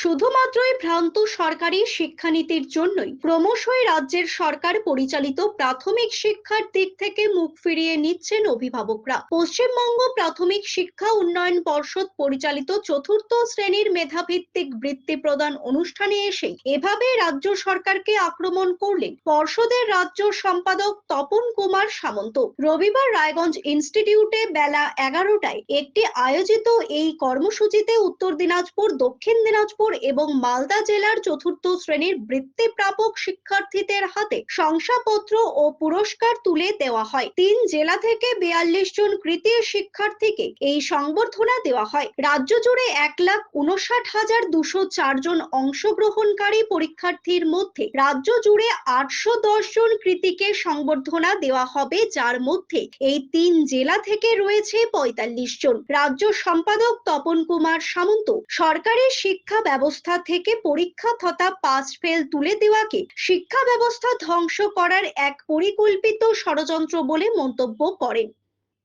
শুধুমাত্রই ভ্রান্ত সরকারি শিক্ষানীতির জন্যই ক্রমশই রাজ্যের সরকার পরিচালিত প্রাথমিক শিক্ষার দিক থেকে মুখ ফিরিয়ে নিচ্ছেন অভিভাবকরা। পশ্চিমবঙ্গ প্রাথমিক শিক্ষা উন্নয়ন পর্ষদ পরিচালিত চতুর্থ শ্রেণির মেধাভিত্তিক বৃত্তি প্রদান অনুষ্ঠানে এসে এভাবে রাজ্য সরকারকে আক্রমণ করলেন পর্ষদের রাজ্য সম্পাদক তপন কুমার সামন্ত। রবিবার রায়গঞ্জ ইনস্টিটিউটে বেলা এগারোটায় একটি আয়োজিত এই কর্মসূচিতে উত্তর দিনাজপুর, দক্ষিণ দিনাজপুর এবং মালদা জেলার চতুর্থ শ্রেণির বৃত্তি প্রাপক শিক্ষার্থীদের হাতে শংসাপত্র ও পুরস্কার তুলে দেওয়া হয়। তিন জেলা থেকে বিয়াল্লিশ জন কৃতি শিক্ষার্থীকে এই সংবর্ধনা দেওয়া হয়। রাজ্য জুড়ে এক লাখ উনষাট হাজার দুশো চার জন অংশগ্রহণকারী পরীক্ষার্থীর মধ্যে রাজ্য জুড়ে আটশো দশ জন কৃতিকে সংবর্ধনা দেওয়া হবে, যার মধ্যে এই তিন জেলা থেকে রয়েছে পঁয়তাল্লিশ জন। রাজ্য সম্পাদক তপন কুমার সামন্ত, সরকারি শিক্ষা ব্যবস্থা থেকে পরীক্ষা তথা পাস ফেল তুলে দেওয়াকে শিক্ষা ব্যবস্থা ধ্বংস করার এক পরিকল্পিত ষড়যন্ত্র বলে মন্তব্য করেন।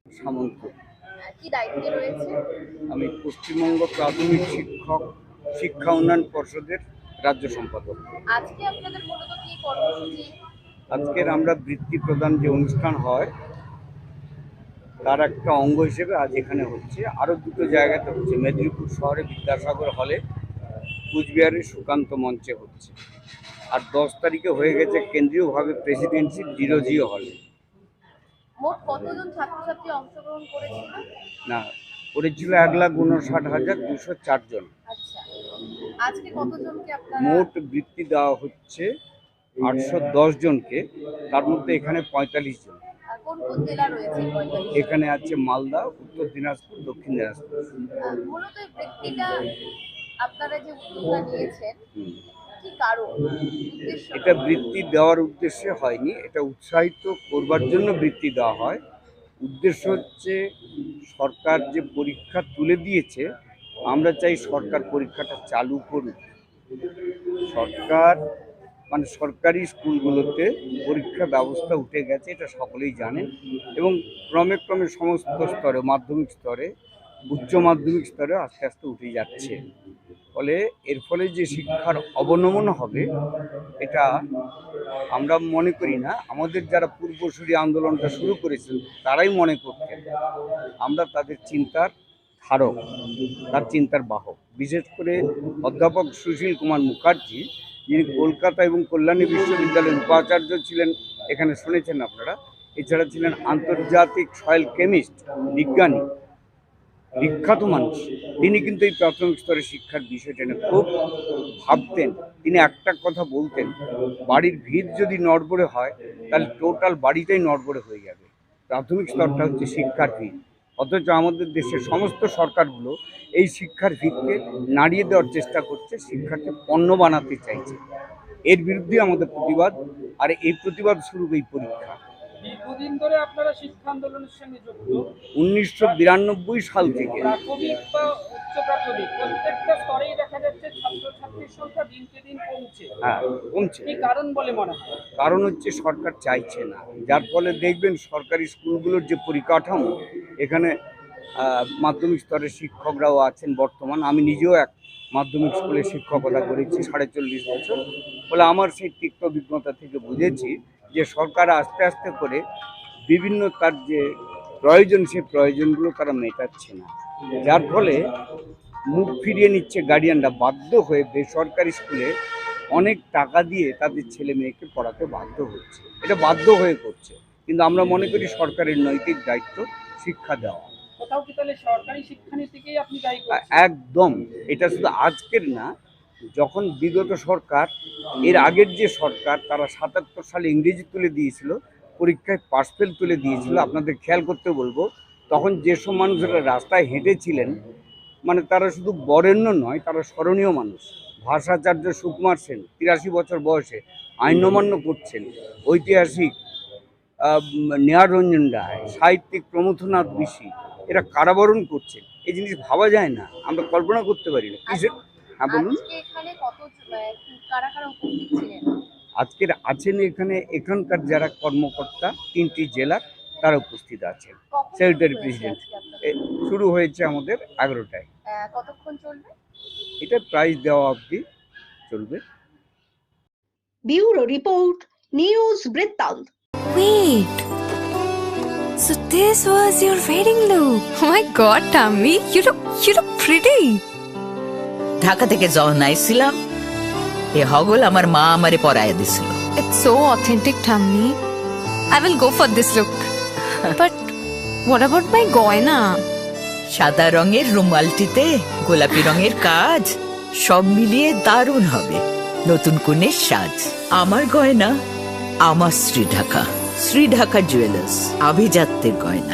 সামন্ত। আমি পশ্চিমবঙ্গ প্রাথমিক শিক্ষক শিক্ষা উন্নয়ন পর্ষদের রাজ্য সম্পাদক। আজকে আপনাদের মূলত কি কর্মসূচি? আজকের আমরা বৃত্তি প্রদান যে অনুষ্ঠান হয় তার একটা অঙ্গ হিসেবে আজ এখানে হচ্ছে। আরও দুটো জায়গাতে হচ্ছে। মেদিনীপুর শহরে বিদ্যাসাগর হলে কুচবিহারের সুকান্ত মঞ্চে হচ্ছে। আর দশ তারিখে হয়ে গেছে কেন্দ্রীয়ভাবে প্রেসিডেন্সি ডিরোজিও হলে। না করেছিল এক লাখ উনষাট হাজার দুশো চারজন আচ্ছা মোট বৃত্তি দেওয়া হচ্ছে আটশো দশ জনকে তার মধ্যে এখানে পঁয়তাল্লিশ জন? এখানে আছে মালদা উত্তর দিনাজপুর দক্ষিণ দিনাজপুর। আপনারা যে উদ্যোগটা নিয়েছেন কি কারণ? এটা বৃত্তি দেওয়ার উদ্দেশ্যে হয়নি এটা উৎসাহিত করবার জন্য বৃত্তি দেওয়া হয়। উদ্দেশ্য হচ্ছে সরকার যে পরীক্ষা তুলে দিয়েছে আমরা চাই সরকার পরীক্ষাটা চালু করুক। সরকার মানে সরকারি স্কুলগুলোতে পরীক্ষা ব্যবস্থা উঠে গেছে এটা সকলেই জানেন। এবং ক্রমে ক্রমে সমস্ত স্তরে মাধ্যমিক স্তরে উচ্চ মাধ্যমিক স্তরে আস্তে আস্তে উঠে যাচ্ছে। ফলে এর ফলে যে শিক্ষার অবনমন হবে, এটা আমরা মনে করি না। আমাদের যারা পূর্বসূরি আন্দোলনটা শুরু করেছিল, তারাই মনে করতেন, আমরা তাদের চিন্তার ধারক, তার চিন্তার বাহক। বিশেষ করে অধ্যাপক সুশীল কুমার মুখার্জি, যিনি কলকাতা এবং কল্যাণী বিশ্ববিদ্যালয়ের উপাচার্য ছিলেন, এখানে শুনেছেন আপনারা। এছাড়া ছিলেন আন্তর্জাতিক সয়েল কেমিস্ট, বিজ্ঞানী। বিখ্যাত মানুষ। তিনি কিন্তু এই প্রাথমিক স্তরে শিক্ষার বিষয়টা নিয়ে খুব ভাবতেন। তিনি একটা কথা বলতেন, বাড়ির ভিত যদি নড়বড়ে হয়, তাহলে টোটাল বাড়িটাই নড়বড়ে হয়ে যাবে। প্রাথমিক স্তরটা হচ্ছে শিক্ষার ভিত অথচ আমাদের দেশের সমস্ত সরকারগুলো এই শিক্ষার ভিতকে নাড়িয়ে দেওয়ার চেষ্টা করছে, শিক্ষাকে পণ্য বানাতে চাইছে। এর বিরুদ্ধে আমাদের প্রতিবাদ, আর এই প্রতিবাদ শুরু এই পরীক্ষা। দীর্ঘদিন ধরে আপনারা শিক্ষা আন্দোলনের সঙ্গে যুক্ত। উনিশশো বিরানব্বই সাল থেকে। প্রাথমিক বা উচ্চ প্রাথমিক প্রত্যেকটা স্তরেই দেখা যাচ্ছে ছাত্রছাত্রীর সংখ্যা দিনকে দিন কমছে। হ্যাঁ কমছে। কি কারণ বলে মনে হয়? কারণ হচ্ছে সরকার চাইছে না। যার ফলে দেখবেন সরকারি স্কুলগুলোর যে পরিকাঠামো এখানে মাধ্যমিক স্তরের শিক্ষকরাও আছেন বর্তমান। আমি নিজেও এক মাধ্যমিক স্কুলে শিক্ষকতা করেছি সাড়ে চল্লিশ বছর। ফলে আমার সেই তিক্ত অভিজ্ঞতা থেকে বুঝেছি যে সরকার আস্তে আস্তে করে বিভিন্ন তার যে প্রয়োজন সেই প্রয়োজনগুলো তারা মেটাচ্ছে না। যার ফলে মুখ ফিরিয়ে নিচ্ছে গার্ডিয়ানরা বাধ্য হয়ে বেসরকারি স্কুলে অনেক টাকা দিয়ে তাদের ছেলে মেয়েকে পড়াতে বাধ্য হচ্ছে। এটা বাধ্য হয়ে করছে। কিন্তু আমরা মনে করি সরকারের নৈতিক দায়িত্ব শিক্ষা দেওয়া। কোথাও কি তাহলে সরকারি শিক্ষানীতিকেই আপনি দায়ী আ- করছেন? একদম। এটা শুধু আজকের না যখন বিগত সরকার এর আগের যে সরকার তারা সাতাত্তর সালে ইংরেজি তুলে দিয়েছিল পরীক্ষায় পাস ফেল তুলে দিয়েছিল আপনাদের খেয়াল করতে বলব তখন যেসব মানুষেরা রাস্তায় হেঁটেছিলেন মানে তারা শুধু বরেণ্য নয় তারা স্মরণীয় মানুষ। ভাষাচার্য সুকুমার সেন তিরাশি বছর বয়সে আইন অমান্য করছেন ঐতিহাসিক আহ, নেহার রঞ্জন রায় সাহিত্যিক প্রমথনাথ বিশি এরা কারাবরণ করছে এই জিনিস ভাবা যায় না আমরা কল্পনা করতে পারি না। হ্যাঁ বলুন। এখানে কত কারা কারা উপস্থিত ছিলেন? আজকের আছেন এখানে এখানকার যারা কর্মকর্তা তিনটি জেলার তারা উপস্থিত আছেন। কখন Secretary শুরু হয়েছে শুরু আমাদের এগারোটায়। কতক্ষণ চলবে? এটা প্রাইস দেওয়া অবধি চলবে। ব্যুরো রিপোর্ট নিউজ বৃত্তান্ত। Wait. So this was your wedding look. Oh my god, Tammy, you look you look pretty. Dhaka থেকে যখন আইছিলাম এ হগল আমার মা আমারে পরাইয়া দিছিল। ইটস সো অথেন্টিক ঠাম্মি। I will go for this look but what about my গয়না? সাদা রঙের রুমালটিতে গোলাপি রঙের কাজ সব মিলিয়ে দারুণ হবে। নতুন কোনের সাজ। আমার গয়না আমার শ্রী ঢাকা। শ্রী ঢাকা জুয়েলার্স আভিজাত্যের গয়না।